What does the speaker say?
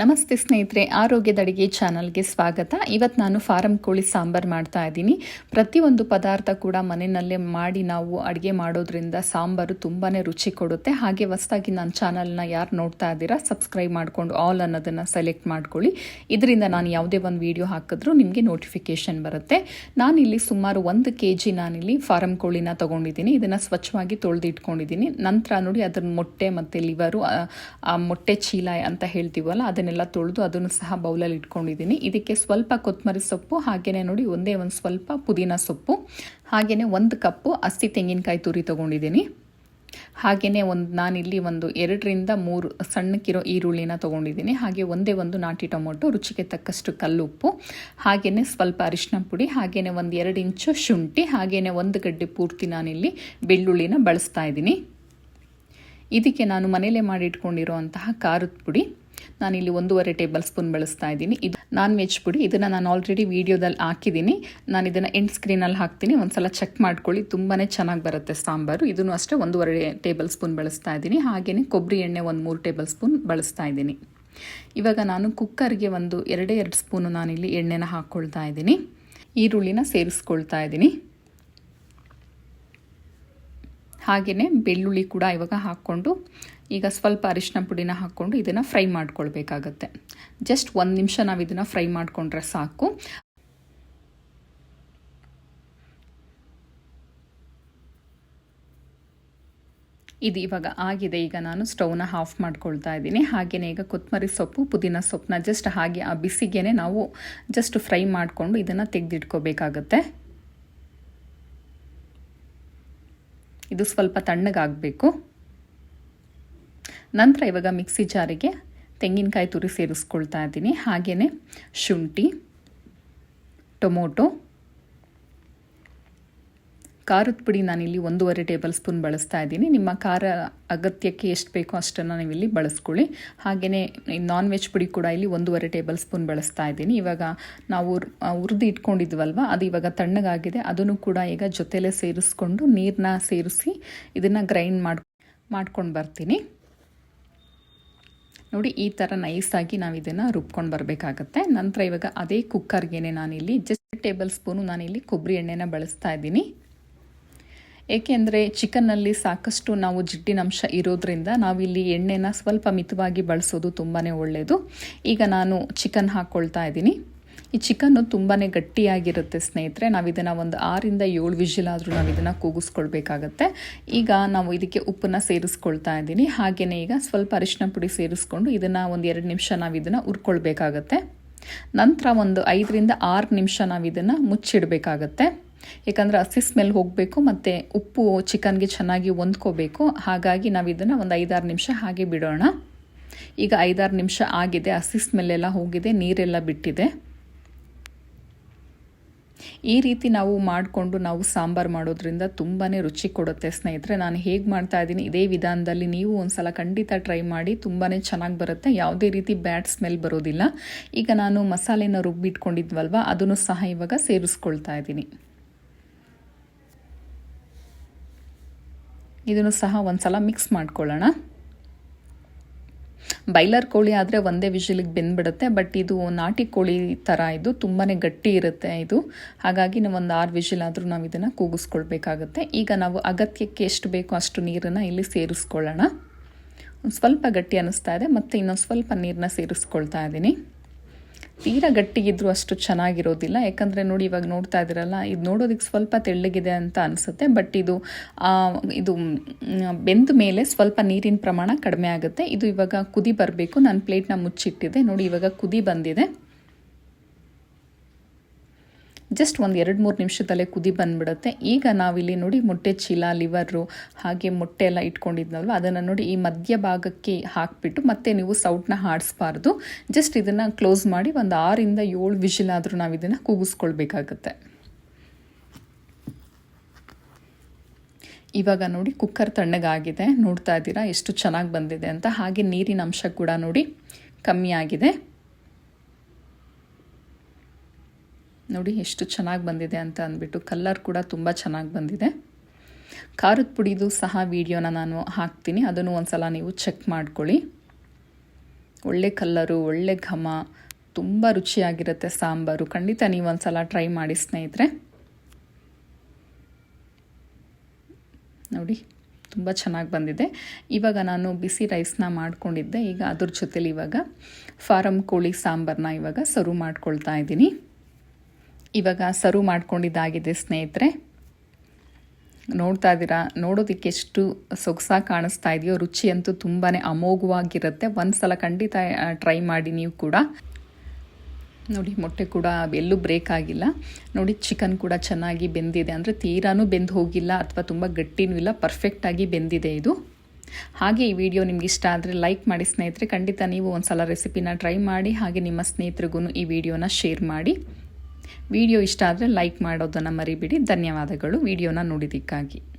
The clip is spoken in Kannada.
ನಮಸ್ತೆ ಸ್ನೇಹಿತರೆ, ಆರೋಗ್ಯದ ಅಡಿಗೆ ಚಾನಲ್ಗೆ ಸ್ವಾಗತ. ಇವತ್ತು ನಾನು ಫಾರಂ ಕೋಳಿ ಸಾಂಬಾರು ಮಾಡ್ತಾ ಇದ್ದೀನಿ. ಪ್ರತಿಯೊಂದು ಪದಾರ್ಥ ಕೂಡ ಮನೆಯಲ್ಲೇ ಮಾಡಿ ನಾವು ಅಡುಗೆ ಮಾಡೋದ್ರಿಂದ ಸಾಂಬಾರು ತುಂಬಾ ರುಚಿ ಕೊಡುತ್ತೆ. ಹಾಗೆ ಹೊಸದಾಗಿ ನನ್ನ ಚಾನಲ್ನ ಯಾರು ನೋಡ್ತಾ ಇದ್ದೀರಾ, ಸಬ್ಸ್ಕ್ರೈಬ್ ಮಾಡಿಕೊಂಡು ಆಲ್ ಅನ್ನೋದನ್ನು ಸೆಲೆಕ್ಟ್ ಮಾಡ್ಕೊಳ್ಳಿ. ಇದರಿಂದ ನಾನು ಯಾವುದೇ ಒಂದು ವಿಡಿಯೋ ಹಾಕಿದ್ರೂ ನಿಮಗೆ ನೋಟಿಫಿಕೇಷನ್ ಬರುತ್ತೆ. ನಾನಿಲ್ಲಿ ಸುಮಾರು ಒಂದು ಕೆ ಜಿ ನಾನಿಲ್ಲಿ ಫಾರಂ ಕೋಳಿನ ತೊಗೊಂಡಿದ್ದೀನಿ. ಇದನ್ನು ಸ್ವಚ್ಛವಾಗಿ ತೊಳೆದು ಇಟ್ಕೊಂಡಿದ್ದೀನಿ ನಂತರ ನೋಡಿ ಅದ್ರ ಮೊಟ್ಟೆ ಮತ್ತು ಲಿವರು, ಆ ಮೊಟ್ಟೆ ಚೀಲ ಅಂತ ಹೇಳ್ತೀವಲ್ಲ ಅದನ್ನೆಲ್ಲ ತೊಳೆದು ಅದನ್ನು ಸಹ ಬೌಲಲ್ಲಿ ಇಟ್ಕೊಂಡಿದ್ದೀನಿ. ಇದಕ್ಕೆ ಸ್ವಲ್ಪ ಕೊತ್ತಂಬರಿ ಸೊಪ್ಪು ಹಾಗೆಯೇ ನೋಡಿ ಒಂದೇ ಒಂದು ಸ್ವಲ್ಪ ಪುದೀನ ಸೊಪ್ಪು ಹಾಗೆಯೇ ಒಂದು ಕಪ್ಪು ಹಸಿ ತೆಂಗಿನಕಾಯಿ ತುರಿ ತೊಗೊಂಡಿದ್ದೀನಿ. ಹಾಗೆಯೇ ಒಂದು, ನಾನಿಲ್ಲಿ ಒಂದು ಎರಡರಿಂದ ಮೂರು ಸಣ್ಣಕ್ಕಿರೋ ಈರುಳ್ಳಿನ ತೊಗೊಂಡಿದ್ದೀನಿ. ಹಾಗೆ ಒಂದೇ ಒಂದು ನಾಟಿ ಟೊಮೊಟೊ, ರುಚಿಗೆ ತಕ್ಕಷ್ಟು ಕಲ್ಲುಪ್ಪು ಹಾಗೆಯೇ ಸ್ವಲ್ಪ ಅರಿಶಿನ ಪುಡಿ ಹಾಗೆಯೇ ಒಂದು ಎರಡು ಇಂಚು ಶುಂಠಿ ಹಾಗೆಯೇ ಒಂದು ಗಡ್ಡೆ ಪೂರ್ತಿ ನಾನಿಲ್ಲಿ ಬೆಳ್ಳುಳ್ಳಿನ ಬಳಸ್ತಾ ಇದ್ದೀನಿ. ಇದಕ್ಕೆ ನಾನು ಮನೆಯಲ್ಲೇ ಮಾಡಿ ಇಟ್ಕೊಂಡಿರುವಂತಹ ಖಾರದ ಪುಡಿ. ನಾನಿಲ್ಲಿ ಒಂದೂವರೆ ಟೇಬಲ್ ಸ್ಪೂನ್ ಬಳಸ್ತಾ ಇದ್ದೀನಿ. ಇದು ನಾನ್ ವೆಜ್ ಪುಡಿ. ಇದನ್ನು ನಾನು ಆಲ್ರೆಡಿ ವೀಡಿಯೋದಲ್ಲಿ ಹಾಕಿದ್ದೀನಿ. ನಾನು ಇದನ್ನು ಎಂಡ್ ಸ್ಕ್ರೀನಲ್ಲಿ ಹಾಕ್ತೀನಿ. ಒಂದ್ಸಲ ಚೆಕ್ ಮಾಡ್ಕೊಳ್ಳಿ. ತುಂಬಾ ಚೆನ್ನಾಗಿ ಬರುತ್ತೆ ಸಾಂಬಾರು. ಇದನ್ನು ಅಷ್ಟೇ ಒಂದೂವರೆ ಟೇಬಲ್ ಸ್ಪೂನ್ ಬಳಸ್ತಾ ಇದ್ದೀನಿ. ಹಾಗೆಯೇ ಕೊಬ್ಬರಿ ಎಣ್ಣೆ ಒಂದು ಮೂರು ಟೇಬಲ್ ಸ್ಪೂನ್ ಬಳಸ್ತಾ ಇದ್ದೀನಿ. ಇವಾಗ ನಾನು ಕುಕ್ಕರ್ಗೆ ಒಂದು ಎರಡೇ ಎರಡು ಸ್ಪೂನು ನಾನಿಲ್ಲಿ ಎಣ್ಣೆನ ಹಾಕ್ಕೊಳ್ತಾ ಇದ್ದೀನಿ. ಈರುಳ್ಳಿನ ಸೇರಿಸ್ಕೊಳ್ತಾ ಇದ್ದೀನಿ. ಹಾಗೆಯೇ ಬೆಳ್ಳುಳ್ಳಿ ಕೂಡ ಇವಾಗ ಹಾಕ್ಕೊಂಡು ಈಗ ಸ್ವಲ್ಪ ಅರಿಶಿನ ಪುಡಿನ ಹಾಕ್ಕೊಂಡು ಇದನ್ನು ಫ್ರೈ ಮಾಡ್ಕೊಳ್ಬೇಕಾಗತ್ತೆ. ಜಸ್ಟ್ ಒಂದು ನಿಮಿಷ ನಾವು ಇದನ್ನು ಫ್ರೈ ಮಾಡಿಕೊಂಡ್ರೆ ಸಾಕು. ಇದು ಇವಾಗ ಆಗಿದೆ. ಈಗ ನಾನು ಸ್ಟವ್ನ ಆಫ್ ಮಾಡ್ಕೊಳ್ತಾ ಇದ್ದೀನಿ. ಹಾಗೆಯೇ ಈಗ ಕೊತ್ತಂಬರಿ ಸೊಪ್ಪು, ಪುದೀನ ಸೊಪ್ಪನ್ನ ಜಸ್ಟ್ ಹಾಗೆ ಆ ಬಿಸಿಗೇನೆ ನಾವು ಜಸ್ಟ್ ಫ್ರೈ ಮಾಡಿಕೊಂಡು ಇದನ್ನು ತೆಗೆದಿಟ್ಕೋಬೇಕಾಗತ್ತೆ. ಇದು ಸ್ವಲ್ಪ ತಣ್ಣಗಾಗಬೇಕು. ನಂತರ ಇವಾಗ ಮಿಕ್ಸಿ ಜಾರಿಗೆ ತೆಂಗಿನಕಾಯಿ ತುರಿ ಸೇರಿಸ್ಕೊಳ್ತಾ ಇದ್ದೀನಿ. ಹಾಗೆಯೇ ಶುಂಠಿ, ಟೊಮೊಟೊ, ಖಾರದ ಪುಡಿ ನಾನಿಲ್ಲಿ ಒಂದೂವರೆ ಟೇಬಲ್ ಸ್ಪೂನ್ ಬಳಸ್ತಾ ಇದ್ದೀನಿ. ನಿಮ್ಮ ಖಾರ ಅಗತ್ಯಕ್ಕೆ ಎಷ್ಟು ಬೇಕೋ ಅಷ್ಟನ್ನು ನೀವಿಲ್ಲಿ ಬಳಸ್ಕೊಳ್ಳಿ. ಹಾಗೆಯೇ ನಾನ್ ವೆಜ್ ಪುಡಿ ಕೂಡ ಇಲ್ಲಿ ಒಂದೂವರೆ ಟೇಬಲ್ ಸ್ಪೂನ್ ಬಳಸ್ತಾ ಇದ್ದೀನಿ. ಇವಾಗ ನಾವು ಹುರಿದು ಇಟ್ಕೊಂಡಿದ್ವಲ್ವ, ಅದು ಇವಾಗ ತಣ್ಣಗಾಗಿದೆ. ಅದನ್ನು ಕೂಡ ಈಗ ಜೊತೆಲೇ ಸೇರಿಸ್ಕೊಂಡು ನೀರನ್ನ ಸೇರಿಸಿ ಇದನ್ನು ಗ್ರೈಂಡ್ ಮಾಡಿ ಮಾಡ್ಕೊಂಡು ಬರ್ತೀನಿ. ನೋಡಿ, ಈ ಥರ ನೈಸಾಗಿ ನಾವು ಇದನ್ನು ರುಬ್ಕೊಂಡು ಬರಬೇಕಾಗತ್ತೆ. ನಂತರ ಇವಾಗ ಅದೇ ಕುಕ್ಕರ್ಗೆ ನಾನಿಲ್ಲಿ ಜಸ್ಟ್ ಟೇಬಲ್ ಸ್ಪೂನು ನಾನಿಲ್ಲಿ ಕೊಬ್ಬರಿ ಎಣ್ಣೆನ ಬಳಸ್ತಾ ಇದ್ದೀನಿ. ಏಕೆಂದರೆ ಚಿಕನ್ನಲ್ಲಿ ಸಾಕಷ್ಟು ನಾವು ಜಿಡ್ಡಿನಂಶ ಇರೋದ್ರಿಂದ ನಾವಿಲ್ಲಿ ಎಣ್ಣೆನ ಸ್ವಲ್ಪ ಮಿತವಾಗಿ ಬಳಸೋದು ತುಂಬಾ ಒಳ್ಳೆಯದು ಈಗ ನಾನು ಚಿಕನ್ ಹಾಕ್ಕೊಳ್ತಾ ಇದ್ದೀನಿ. ಈ ಚಿಕನ್ನು ತುಂಬಾ ಗಟ್ಟಿಯಾಗಿರುತ್ತೆ ಸ್ನೇಹಿತರೆ. ನಾವು ಇದನ್ನು ಒಂದು ಆರಿಂದ ಏಳು ವಿಷಲ್ ಆದರೂ ನಾವು ಇದನ್ನು ಕೂಗಿಸ್ಕೊಳ್ಬೇಕಾಗತ್ತೆ. ಈಗ ನಾವು ಇದಕ್ಕೆ ಉಪ್ಪನ್ನು ಸೇರಿಸ್ಕೊಳ್ತಾ ಇದ್ದೀನಿ. ಹಾಗೆಯೇ ಈಗ ಸ್ವಲ್ಪ ಅರಿಶಿನ ಪುಡಿ ಸೇರಿಸ್ಕೊಂಡು ಇದನ್ನು ಒಂದು ಎರಡು ನಿಮಿಷ ನಾವು ಇದನ್ನು ಹುರ್ಕೊಳ್ಬೇಕಾಗತ್ತೆ. ನಂತರ ಒಂದು ಐದರಿಂದ ಆರು ನಿಮಿಷ ನಾವು ಇದನ್ನು ಮುಚ್ಚಿಡಬೇಕಾಗತ್ತೆ. ಯಾಕಂದರೆ ಹಸಿ ಸ್ಮೆಲ್ ಹೋಗಬೇಕು ಮತ್ತು ಉಪ್ಪು ಚಿಕನ್ಗೆ ಚೆನ್ನಾಗಿ ಹೊಂದ್ಕೋಬೇಕು. ಹಾಗಾಗಿ ನಾವು ಇದನ್ನು ಒಂದು ಐದಾರು ನಿಮಿಷ ಹಾಗೆ ಬಿಡೋಣ. ಈಗ ಐದಾರು ನಿಮಿಷ ಆಗಿದೆ. ಹಸಿ ಸ್ಮೆಲ್ಲೆಲ್ಲ ಹೋಗಿದೆ, ನೀರೆಲ್ಲ ಬಿಟ್ಟಿದೆ. ಈ ರೀತಿ ನಾವು ಮಾಡಿಕೊಂಡು ನಾವು ಸಾಂಬಾರು ಮಾಡೋದ್ರಿಂದ ತುಂಬಾ ರುಚಿ ಕೊಡುತ್ತೆ ಸ್ನೇಹಿತರೆ. ನಾನು ಹೇಗೆ ಮಾಡ್ತಾ ಇದ್ದೀನಿ, ಇದೇ ವಿಧಾನದಲ್ಲಿ ನೀವು ಒಂದ್ಸಲ ಖಂಡಿತ ಟ್ರೈ ಮಾಡಿ ತುಂಬಾ ಚೆನ್ನಾಗಿ ಬರುತ್ತೆ. ಯಾವುದೇ ರೀತಿ ಬ್ಯಾಡ್ ಸ್ಮೆಲ್ ಬರೋದಿಲ್ಲ. ಈಗ ನಾನು ಮಸಾಲೆನ ರುಬ್ಬಿಟ್ಕೊಂಡಿದ್ವಲ್ವ, ಅದನ್ನು ಸಹ ಇವಾಗ ಸೇರಿಸ್ಕೊಳ್ತಾ ಇದ್ದೀನಿ. ಇದನ್ನು ಸಹ ಒಂದ್ಸಲ ಮಿಕ್ಸ್ ಮಾಡ್ಕೊಳ್ಳೋಣ. ಬೈಲರ್ ಕೋಳಿ ಆದರೆ ಒಂದೇ ವಿಷಲಿಗೆ ಬೆಂದ್ಬಿಡುತ್ತೆ ಬಟ್ ಇದು ನಾಟಿ ಕೋಳಿ ಥರ ಇದು ತುಂಬಾ ಗಟ್ಟಿ ಇರುತ್ತೆ ಇದು. ಹಾಗಾಗಿ ನಾವು ಒಂದು ಆರು ವಿಷಲ್ ಆದರೂ ನಾವು ಇದನ್ನು ಕೂಗಿಸ್ಕೊಳ್ಬೇಕಾಗುತ್ತೆ. ಈಗ ನಾವು ಅಗತ್ಯಕ್ಕೆ ಎಷ್ಟು ಬೇಕೋ ಅಷ್ಟು ನೀರನ್ನು ಇಲ್ಲಿ ಸೇರಿಸ್ಕೊಳ್ಳೋಣ. ಸ್ವಲ್ಪ ಗಟ್ಟಿ ಅನ್ನಿಸ್ತಾ ಇದೆ, ಮತ್ತು ಇನ್ನೊಂದು ಸ್ವಲ್ಪ ನೀರನ್ನ ಸೇರಿಸ್ಕೊಳ್ತಾ ಇದ್ದೀನಿ ತೀರಾ ಗಟ್ಟಿಗಿದ್ರು ಅಷ್ಟು ಚೆನ್ನಾಗಿರೋದಿಲ್ಲ. ಯಾಕಂದರೆ ನೋಡಿ, ಇವಾಗ ನೋಡ್ತಾ ಇದ್ದೀರಲ್ಲ, ಇದು ನೋಡೋದಕ್ಕೆ ಸ್ವಲ್ಪ ತೆಳ್ಳಗಿದೆ ಅಂತ ಅನಿಸುತ್ತೆ, ಬಟ್ ಇದು ಇದು ಬೆಂದ ಮೇಲೆ ಸ್ವಲ್ಪ ನೀರಿನ ಪ್ರಮಾಣ ಕಡಿಮೆ ಆಗುತ್ತೆ. ಇದು ಇವಾಗ ಕುದಿ ಬರಬೇಕು. ನಾನು ಪ್ಲೇಟ್ನ ಮುಚ್ಚಿಟ್ಟಿದೆ ನೋಡಿ, ಇವಾಗ ಕುದಿ ಬಂದಿದೆ. ಜಸ್ಟ್ ಒಂದು ಎರಡು ಮೂರು ನಿಮಿಷದಲ್ಲೇ ಕುದಿ ಬಂದುಬಿಡುತ್ತೆ. ಈಗ ನಾವಿಲ್ಲಿ ನೋಡಿ ಮೊಟ್ಟೆ ಚೀಲ ಲಿವರು ಹಾಗೆ ಮೊಟ್ಟೆ ಎಲ್ಲ ಇಟ್ಕೊಂಡಿದ್ನಲ್ವ? ಅದನ್ನು ನೋಡಿ ಈ ಮಧ್ಯ ಭಾಗಕ್ಕೆ ಹಾಕಿಬಿಟ್ಟು ಮತ್ತೆ ನೀವು ಸೌಟ್ನ ಹಾಡಿಸ್ಬಾರ್ದು. ಜಸ್ಟ್ ಇದನ್ನು ಕ್ಲೋಸ್ ಮಾಡಿ ಒಂದು ಆರಿಂದ ಏಳು ವಿಷಿಲ್ ಆದರೂ ನಾವು ಇದನ್ನು ಕೂಗಿಸ್ಕೊಳ್ಬೇಕಾಗತ್ತೆ. ಇವಾಗ ನೋಡಿ ಕುಕ್ಕರ್ ತಣ್ಣಗಾಗಿದೆ. ನೋಡ್ತಾ ಇದ್ದೀರಾ? ಎಷ್ಟು ಚೆನ್ನಾಗಿ ಬಂದಿದೆ ಅಂತ. ಹಾಗೆ ನೀರಿನ ಅಂಶ ಕೂಡ ನೋಡಿ ಕಮ್ಮಿ ಆಗಿದೆ. ನೋಡಿ ಎಷ್ಟು ಚೆನ್ನಾಗಿ ಬಂದಿದೆ ಅಂತ ಅಂದ್ಬಿಟ್ಟು ಕಲ್ಲರ್ ಕೂಡ ತುಂಬ ಚೆನ್ನಾಗಿ ಬಂದಿದೆ. ಖಾರದ ಪುಡಿದು ಸಹ ವಿಡಿಯೋನ ನಾನು ಹಾಕ್ತೀನಿ. ಅದನ್ನು ಒಂದು ಸಲ ನೀವು ಚೆಕ್ ಮಾಡ್ಕೊಳ್ಳಿ. ಒಳ್ಳೆ ಕಲ್ಲರು ಒಳ್ಳೆ ಘಮ, ತುಂಬ ರುಚಿಯಾಗಿರುತ್ತೆ ಸಾಂಬಾರು. ಖಂಡಿತ ನೀವು ಒಂದ್ಸಲ ಟ್ರೈ ಮಾಡಿ ಸ್ನೇಹಿತರೆ. ನೋಡಿ, ತುಂಬ ಚೆನ್ನಾಗಿ ಬಂದಿದೆ. ಇವಾಗ ನಾನು ಬಿಸಿ ರೈಸ್ನ ಮಾಡಿಕೊಂಡಿದ್ದೆ. ಈಗ ಅದ್ರ ಜೊತೆಲಿ ಇವಾಗ ಫಾರಮ್ ಕೋಳಿ ಸಾಂಬಾರನ್ನ ಇವಾಗ ಸರ್ವ್ ಮಾಡ್ಕೊಳ್ತಾ ಇದ್ದೀನಿ. ಇವಾಗ ಸರ್ವ್ ಮಾಡ್ಕೊಂಡಿದ್ದಾಗಿದೆ ಸ್ನೇಹಿತರೆ. ನೋಡ್ತಾ ಇದ್ದೀರಾ? ನೋಡೋದಕ್ಕೆ ಎಷ್ಟು ಸೊಗಸಾಗಿ ಕಾಣಿಸ್ತಾ ಇದೆಯೋ, ರುಚಿ ಅಂತೂ ತುಂಬಾ ಅಮೋಘವಾಗಿರುತ್ತೆ. ಒಂದು ಸಲ ಖಂಡಿತ ಟ್ರೈ ಮಾಡಿ ನೀವು ಕೂಡ. ನೋಡಿ, ಮೊಟ್ಟೆ ಕೂಡ ಎಲ್ಲೂ ಬ್ರೇಕ್ ಆಗಿಲ್ಲ. ನೋಡಿ, ಚಿಕನ್ ಕೂಡ ಚೆನ್ನಾಗಿ ಬೆಂದಿದೆ. ಅಂದರೆ ತೀರಾನೂ ಬೆಂದು ಹೋಗಿಲ್ಲ, ಅಥವಾ ತುಂಬ ಗಟ್ಟಿನೂ ಇಲ್ಲ ಪರ್ಫೆಕ್ಟಾಗಿ ಬೆಂದಿದೆ ಇದು. ಹಾಗೆ ಈ ವಿಡಿಯೋ ನಿಮ್ಗೆ ಇಷ್ಟ ಆದರೆ ಲೈಕ್ ಮಾಡಿ ಸ್ನೇಹಿತರೆ. ಖಂಡಿತ ನೀವು ಒಂದು ಸಲ ರೆಸಿಪಿನ ಟ್ರೈ ಮಾಡಿ, ಹಾಗೆ ನಿಮ್ಮ ಸ್ನೇಹಿತರಿಗೂ ಈ ವಿಡಿಯೋನ ಶೇರ್ ಮಾಡಿ. ವಿಡಿಯೋ ಇಷ್ಟ ಆದರೆ ಲೈಕ್ ಮಾಡೋದನ್ನು ಮರಿಬಿಡಿ. ಧನ್ಯವಾದಗಳು. ವಿಡಿಯೋನ ನೋಡಿದ್ದಕ್ಕಾಗಿ.